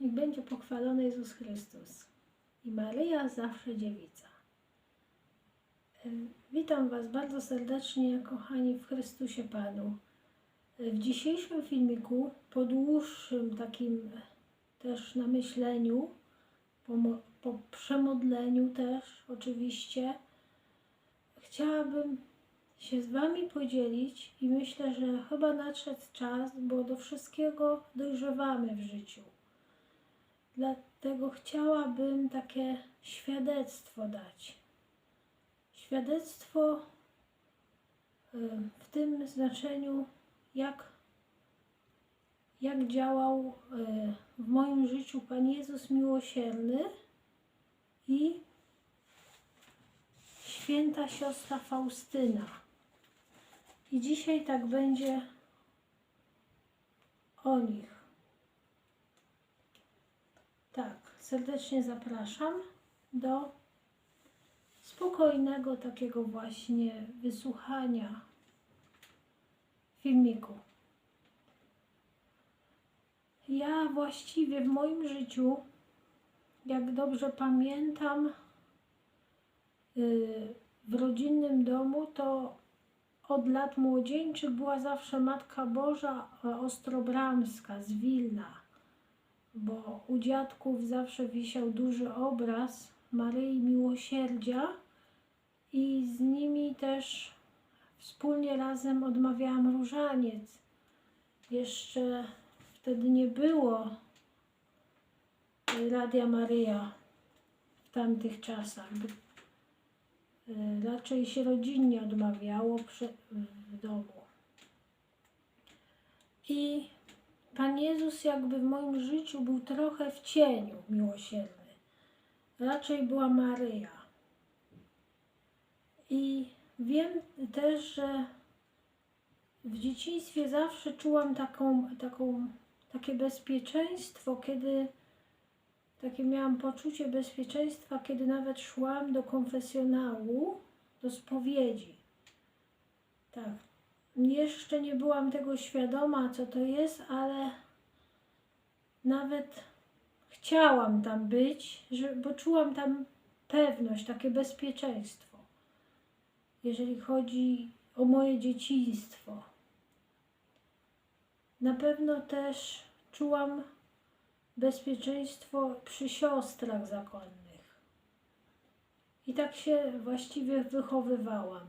Niech będzie pochwalony Jezus Chrystus i Maryja zawsze dziewica. E, Witam Was bardzo serdecznie, kochani w Chrystusie Panu. E, W dzisiejszym filmiku, po dłuższym takim też namyśleniu, po, po przemodleniu też oczywiście, chciałabym się z Wami podzielić i myślę, że chyba nadszedł czas, bo do wszystkiego dojrzewamy w życiu. Dlatego chciałabym takie świadectwo dać. Świadectwo y, w tym znaczeniu, jak, jak działał y, w moim życiu Pan Jezus Miłosierny i święta siostra Faustyna. I dzisiaj tak będzie o nich. Tak, serdecznie zapraszam do spokojnego takiego właśnie wysłuchania filmiku. Ja właściwie w moim życiu, jak dobrze pamiętam, yy, w rodzinnym domu to od lat młodzieńczych była zawsze Matka Boża Ostrobramska z Wilna, bo u dziadków zawsze wisiał duży obraz Maryi Miłosierdzia i z nimi też wspólnie razem odmawiałam różaniec. Jeszcze wtedy nie było Radia Maryja w tamtych czasach. Y, Raczej się rodzinnie odmawiało przy, w domu. I Pan Jezus jakby w moim życiu był trochę w cieniu miłosierny. Raczej była Maryja. I wiem też, że w dzieciństwie zawsze czułam taką, taką, takie bezpieczeństwo, kiedy takie miałam poczucie bezpieczeństwa, kiedy nawet szłam do konfesjonału, do spowiedzi. Tak. Jeszcze nie byłam tego świadoma, co to jest, ale nawet chciałam tam być, że, bo czułam tam pewność, takie bezpieczeństwo, jeżeli chodzi o moje dzieciństwo. Na pewno też czułam bezpieczeństwo przy siostrach zakonnych. I tak się właściwie wychowywałam.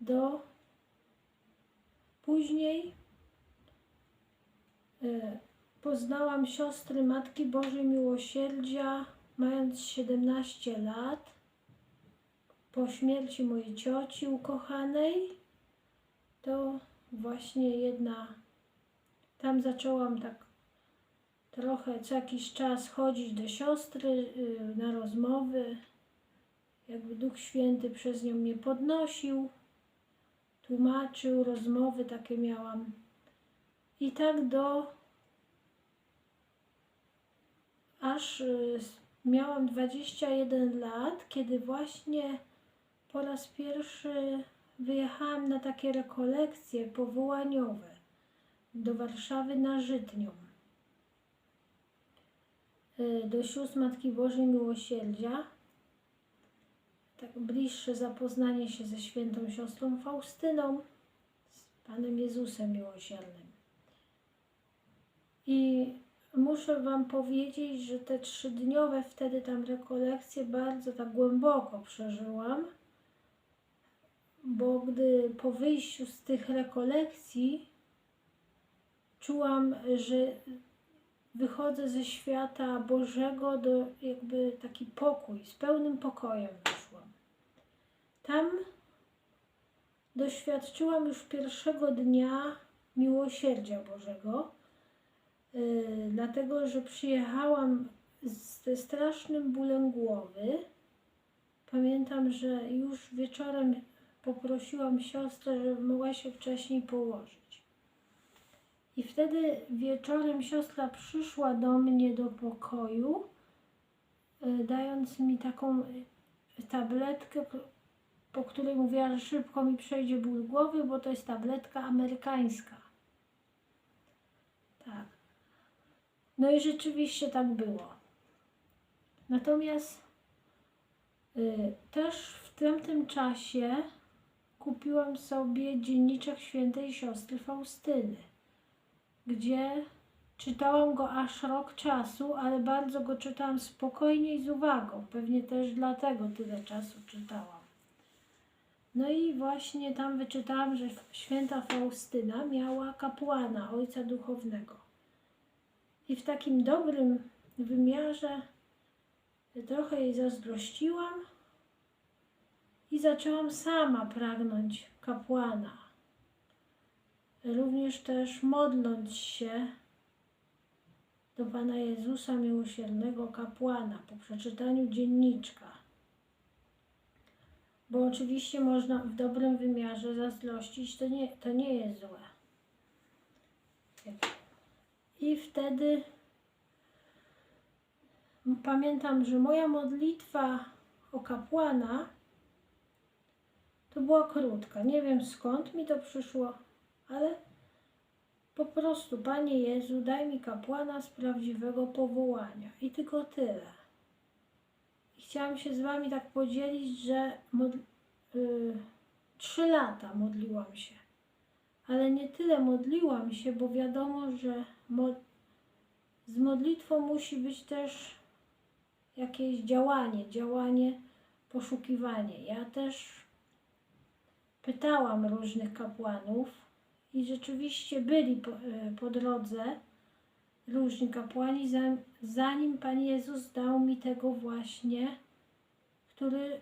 Do później e, poznałam siostry Matki Bożej Miłosierdzia, mając 17 lat, po śmierci mojej cioci ukochanej. To właśnie jedna, tam zaczęłam tak trochę co jakiś czas chodzić do siostry y, na rozmowy. Jakby Duch Święty przez nią mnie podnosił, tłumaczył, rozmowy takie miałam. I tak do aż y, miałam 21 lat, kiedy właśnie po raz pierwszy wyjechałam na takie rekolekcje powołaniowe do Warszawy na Żytnią y, do sióstr Matki Bożej Miłosierdzia. Tak bliższe zapoznanie się ze świętą siostrą Faustyną, z Panem Jezusem Miłosiernym. I muszę Wam powiedzieć, że te trzydniowe wtedy tam rekolekcje bardzo tak głęboko przeżyłam, bo gdy po wyjściu z tych rekolekcji czułam, że wychodzę ze świata Bożego do jakby taki pokój, z pełnym pokojem. Tam doświadczyłam już pierwszego dnia miłosierdzia Bożego, yy, dlatego że przyjechałam ze strasznym bólem głowy. Pamiętam, że już wieczorem poprosiłam siostrę, żeby mogła się wcześniej położyć. I wtedy wieczorem siostra przyszła do mnie do pokoju, y, dając mi taką y, tabletkę, po- której mówiła, że szybko mi przejdzie ból głowy, bo to jest tabletka amerykańska. Tak. No i rzeczywiście tak było. Natomiast y, też w tamtym czasie kupiłam sobie dzienniczek świętej siostry Faustyny, gdzie czytałam go aż rok czasu, ale bardzo go czytałam spokojnie i z uwagą. Pewnie też dlatego tyle czasu czytałam. No i właśnie tam wyczytałam, że święta Faustyna miała kapłana, ojca duchownego. I w takim dobrym wymiarze trochę jej zazdrościłam i zaczęłam sama pragnąć kapłana. Również też modląc się do Pana Jezusa Miłosiernego Kapłana po przeczytaniu dzienniczka. Bo oczywiście można w dobrym wymiarze zazdrościć, to nie, to nie jest złe. I wtedy pamiętam, że moja modlitwa o kapłana to była krótka. Nie wiem skąd mi to przyszło, ale po prostu, Panie Jezu, daj mi kapłana z prawdziwego powołania. I tylko tyle. Chciałam się z Wami tak podzielić, że y, trzy lata modliłam się. Ale nie tyle modliłam się, bo wiadomo, że z modlitwą musi być też jakieś działanie, działanie, poszukiwanie. Ja też pytałam różnych kapłanów i rzeczywiście byli po, e, po drodze różni kapłani, za- zanim Pan Jezus dał mi tego właśnie, który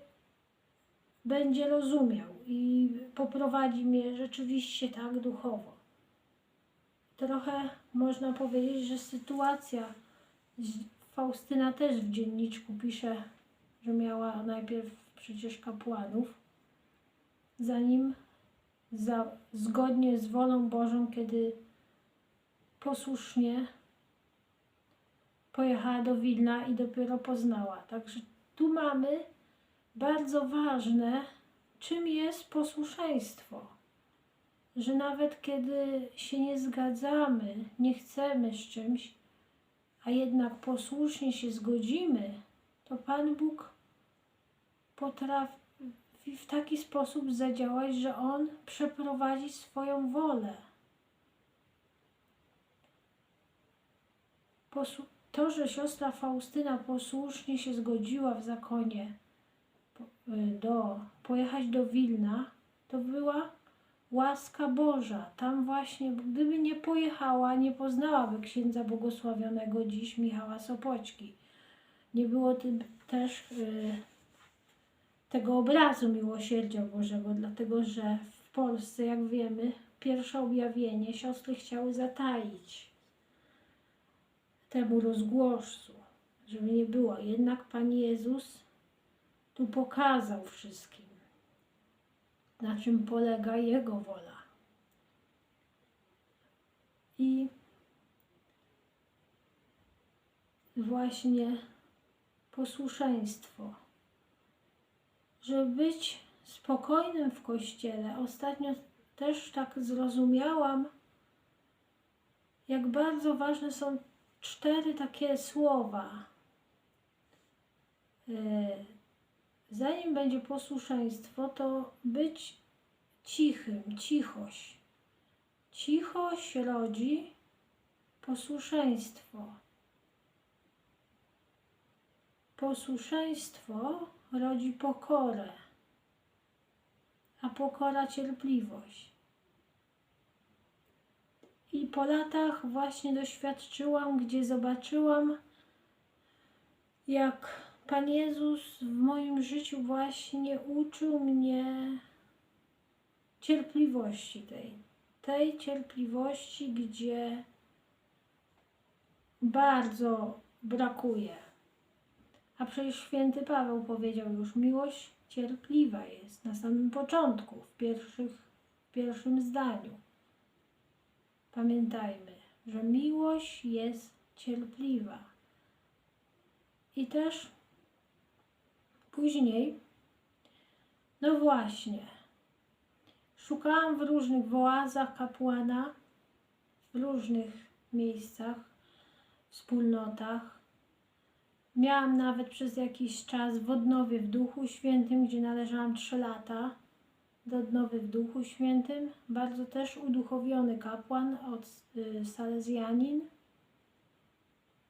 będzie rozumiał i poprowadzi mnie rzeczywiście tak duchowo. Trochę można powiedzieć, że sytuacja, Faustyna też w dzienniczku pisze, że miała najpierw przecież kapłanów, zanim za, zgodnie z wolą Bożą, kiedy posłusznie pojechała do Wilna i dopiero poznała. Także tu mamy bardzo ważne, czym jest posłuszeństwo. Że nawet kiedy się nie zgadzamy, nie chcemy z czymś, a jednak posłusznie się zgodzimy, to Pan Bóg potrafi w taki sposób zadziałać, że On przeprowadzi swoją wolę. Posłu- to, że siostra Faustyna posłusznie się zgodziła w zakonie y, do, pojechać do Wilna, to była łaska Boża. Tam właśnie, gdyby nie pojechała, nie poznałaby księdza błogosławionego dziś Michała Sopoćki. Nie było tym też y, tego obrazu miłosierdzia Bożego, dlatego że w Polsce, jak wiemy, pierwsze objawienie siostry chciały zataić temu rozgłosu, żeby nie było. Jednak Pan Jezus tu pokazał wszystkim, na czym polega Jego wola. I właśnie posłuszeństwo żeby być spokojnym w kościele. Ostatnio też tak zrozumiałam, jak bardzo ważne są cztery takie słowa. E, Zanim będzie posłuszeństwo, to być cichym, cichość. Cichość rodzi posłuszeństwo. Posłuszeństwo rodzi pokorę, a pokora cierpliwość. I po latach właśnie doświadczyłam, gdzie zobaczyłam, jak Pan Jezus w moim życiu właśnie uczył mnie cierpliwości tej. Tej cierpliwości, gdzie bardzo brakuje. A przecież święty Paweł powiedział już, miłość cierpliwa jest na samym początku, w, pierwszych, w pierwszym zdaniu. Pamiętajmy, że miłość jest cierpliwa. I też później, no właśnie, szukałam w różnych wołazach kapłana, w różnych miejscach, wspólnotach. Miałam nawet przez jakiś czas w odnowie w Duchu Świętym, gdzie należałam 3 lata do odnowy w Duchu Świętym. Bardzo też uduchowiony kapłan od y, Salezjanin.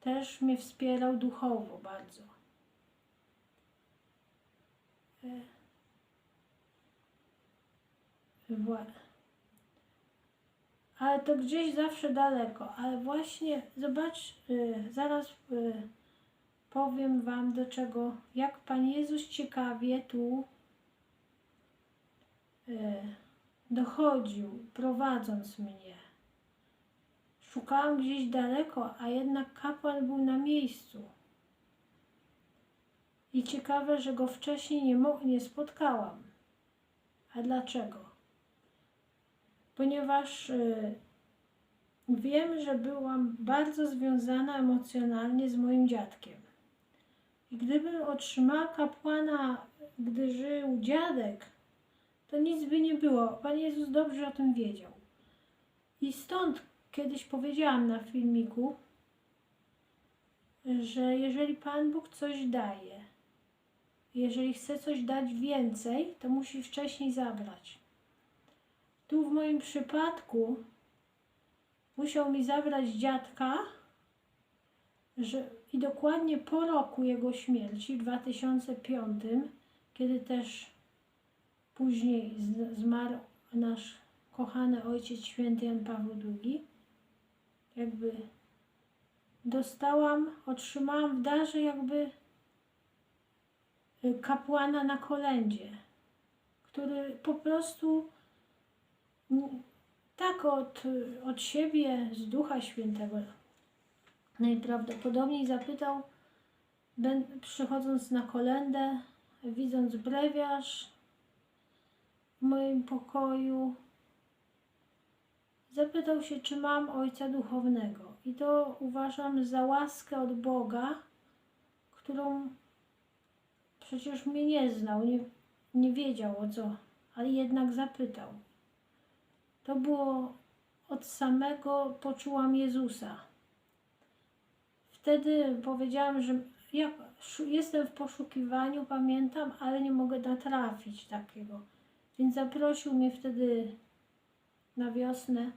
Też mnie wspierał duchowo bardzo. E, ale to gdzieś zawsze daleko. Ale właśnie, zobacz, y, zaraz y, powiem Wam do czego, jak Pan Jezus ciekawie tu dochodził, prowadząc mnie. Szukałam gdzieś daleko, a jednak kapłan był na miejscu. I ciekawe, że go wcześniej nie, nie spotkałam. A dlaczego? Ponieważ y, wiem, że byłam bardzo związana emocjonalnie z moim dziadkiem. I gdybym otrzymała kapłana, gdy żył dziadek, to nic by nie było. Pan Jezus dobrze o tym wiedział. I stąd kiedyś powiedziałam na filmiku, że jeżeli Pan Bóg coś daje, jeżeli chce coś dać więcej, to musi wcześniej zabrać. Tu w moim przypadku musiał mi zabrać dziadka, że, i dokładnie po roku jego śmierci, w 2005, kiedy też później zmarł nasz kochany ojciec święty Jan Paweł II, jakby dostałam, otrzymałam w darze jakby y, kapłana na kolędzie, który po prostu tak od, od siebie, z Ducha Świętego najprawdopodobniej zapytał, przychodząc na kolendę, widząc brewiarz w moim pokoju, zapytał się, czy mam ojca duchownego. I to uważam za łaskę od Boga, którą przecież mnie nie znał, nie, nie wiedział o co, ale jednak zapytał. To było od samego poczułam Jezusa. Wtedy powiedziałam, że ja jestem w poszukiwaniu, pamiętam, ale nie mogę natrafić takiego. Więc zaprosił mnie wtedy na wiosnę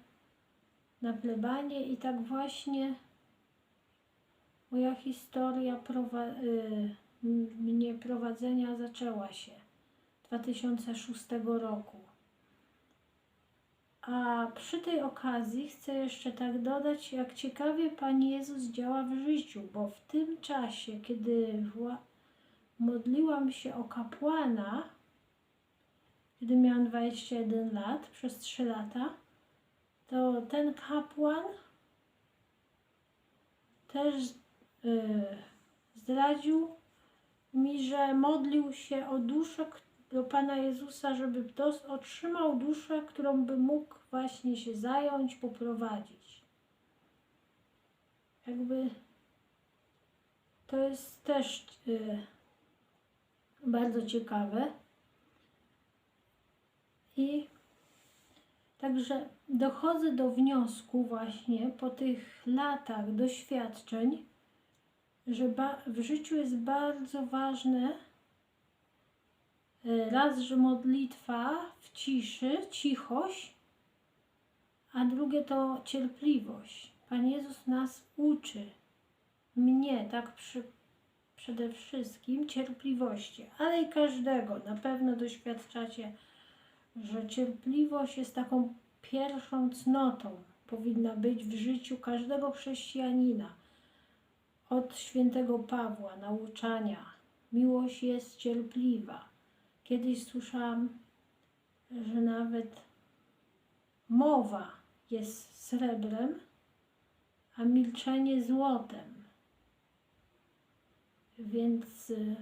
na plebanie i tak właśnie moja historia prowa- y, mnie prowadzenia zaczęła się 2006 roku. A przy tej okazji chcę jeszcze tak dodać, jak ciekawie Pan Jezus działa w życiu, bo w tym czasie, kiedy modliłam się o kapłana, kiedy miałam 21 lat, przez 3 lata, to ten kapłan też y, zdradził mi, że modlił się o duszę do Pana Jezusa, żeby dos- otrzymał duszę, którą by mógł właśnie się zająć, poprowadzić. Jakby to jest też y, bardzo ciekawe. I Także dochodzę do wniosku właśnie po tych latach doświadczeń, że w życiu jest bardzo ważne e, raz, że modlitwa w ciszy, cichość, a drugie to cierpliwość. Pan Jezus nas uczy, mnie tak przy, przede wszystkim cierpliwości, ale i każdego. Na pewno doświadczacie że cierpliwość jest taką pierwszą cnotą, powinna być w życiu każdego chrześcijanina. Od świętego Pawła, nauczania. Miłość jest cierpliwa. Kiedyś słyszałam, że nawet mowa jest srebrem, a milczenie złotem. Więc y,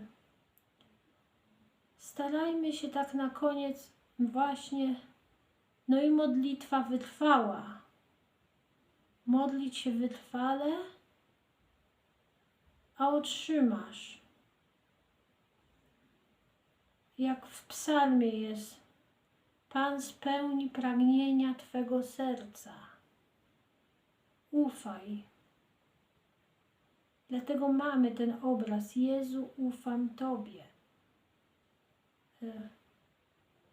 starajmy się tak na koniec właśnie, no i modlitwa wytrwała. Modlić się wytrwale, a otrzymasz. Jak w psalmie jest, Pan spełni pragnienia Twego serca. Ufaj. Dlatego mamy ten obraz. Jezu, ufam Tobie.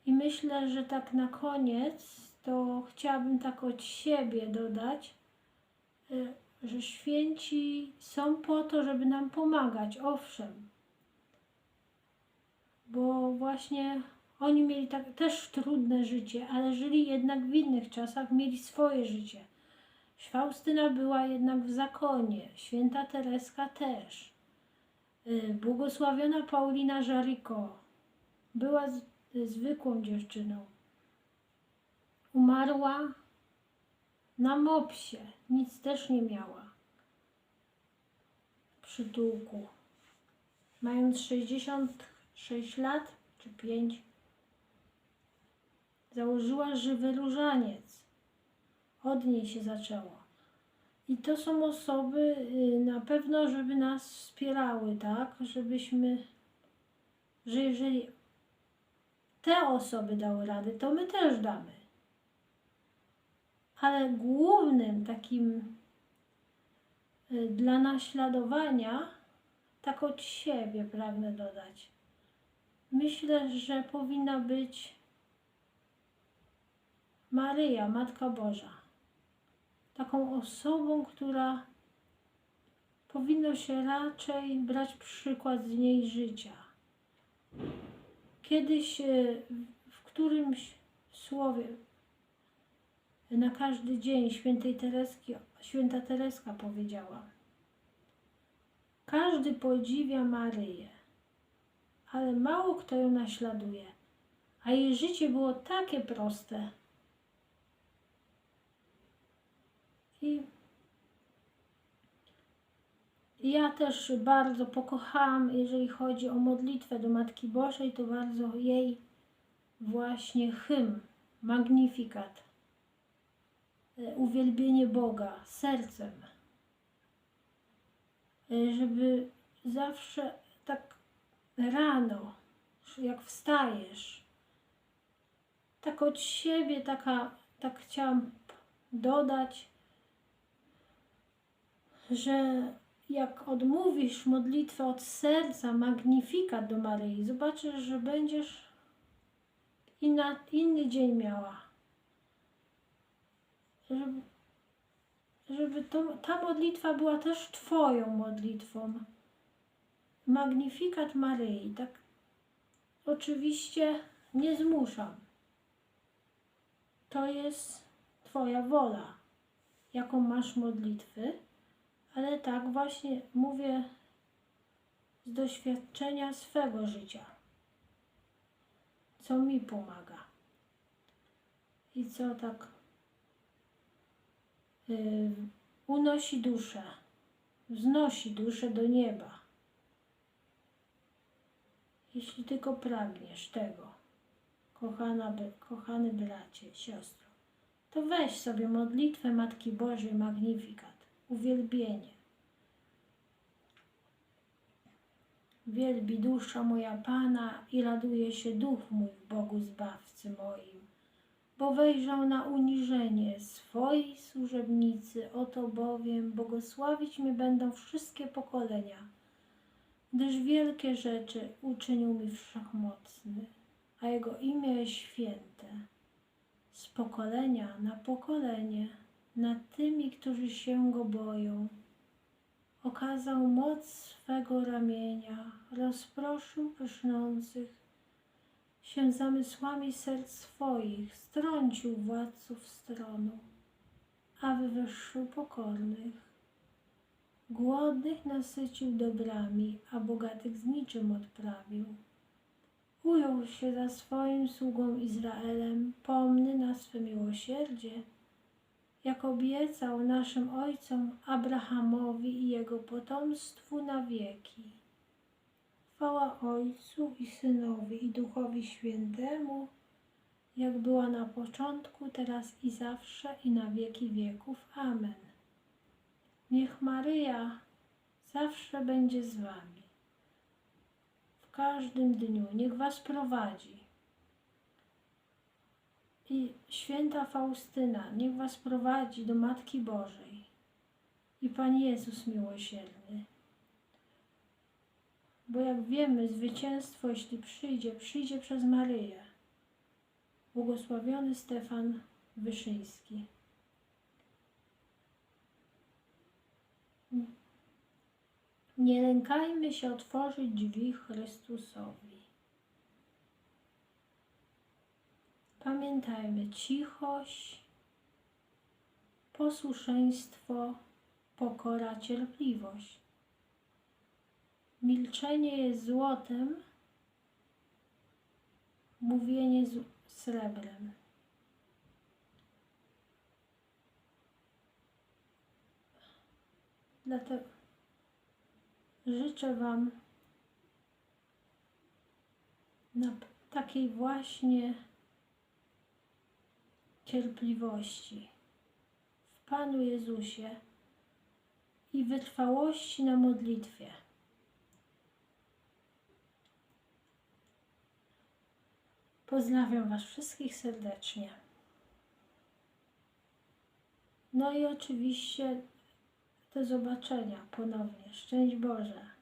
I myślę, że tak na koniec to chciałabym tak od siebie dodać, y, że święci są po to, żeby nam pomagać, owszem. Bo właśnie oni mieli tak, też trudne życie, ale żyli jednak w innych czasach, mieli swoje życie. Faustyna była jednak w zakonie, święta Tereska też. Y, Błogosławiona Paulina Żariko była zwykłą dziewczyną. Umarła na mopsie, nic też nie miała. Przytułku. Mając 66 lat czy 5, założyła żywy różaniec. Od niej się zaczęło. I to są osoby y, na pewno, żeby nas wspierały, tak? Żebyśmy, że jeżeli te osoby dały radę, to my też damy. Ale głównym takim y, dla naśladowania, tak od siebie pragnę dodać. Myślę, że powinna być Maryja, Matka Boża. Taką osobą, która powinno się raczej brać przykład z niej życia. Kiedyś e, w którymś słowie na każdy dzień świętej Tereski, święta Tereska powiedziała: Każdy podziwia Maryję, ale mało kto ją naśladuje, a jej życie było takie proste. I ja też bardzo pokochałam, jeżeli chodzi o modlitwę do Matki Bożej, to bardzo jej właśnie hymn, magnifikat, e, uwielbienie Boga sercem, E, żeby zawsze tak rano, jak wstajesz, tak od siebie, taka, tak chciałam dodać, że jak odmówisz modlitwę od serca, magnifikat do Maryi, zobaczysz, że będziesz inna, inny dzień miała. Żeby, żeby to, ta modlitwa była też Twoją modlitwą. Magnifikat Maryi, tak oczywiście nie zmuszam. To jest Twoja wola, jaką masz modlitwy ale tak właśnie mówię z doświadczenia swego życia, co mi pomaga? I co tak yy, unosi duszę, wznosi duszę do nieba. Jeśli tylko pragniesz tego, kochana, kochany bracie, siostro, to weź sobie modlitwę Matki Bożej Magnifikat uwielbienie. Wielbi dusza moja Pana i raduje się duch mój w Bogu Zbawcy moim, bo wejrzał na uniżenie swojej służebnicy, oto bowiem błogosławić mnie będą wszystkie pokolenia, gdyż wielkie rzeczy uczynił mi wszechmocny, a Jego imię święte, z pokolenia na pokolenie nad tymi, którzy się Go boją. Okazał moc swego ramienia, rozproszył pysznących się zamysłami serc swoich, strącił władców stronu, a wywyższył pokornych. Głodnych nasycił dobrami, a bogatych z niczym odprawił. Ujął się za swoim sługą Izraelem, pomny na swe miłosierdzie, jak obiecał naszym ojcom Abrahamowi i jego potomstwu na wieki. Chwała Ojcu i Synowi i Duchowi Świętemu, jak była na początku, teraz i zawsze i na wieki wieków. Amen. Niech Maryja zawsze będzie z Wami. W każdym dniu niech Was prowadzi i święta Faustyna, niech Was prowadzi do Matki Bożej. I Pan Jezus miłosierny, Bo jak wiemy, zwycięstwo, jeśli przyjdzie, przyjdzie przez Maryję. Błogosławiony Stefan Wyszyński. Nie lękajmy się otworzyć drzwi Chrystusowi. Pamiętajmy cichość, posłuszeństwo, pokora, cierpliwość. Milczenie jest złotem, mówienie z srebrem. Dlatego życzę Wam na takiej właśnie cierpliwości w Panu Jezusie i wytrwałości na modlitwie. Pozdrawiam Was wszystkich serdecznie. No i oczywiście do zobaczenia ponownie. Szczęść Boże.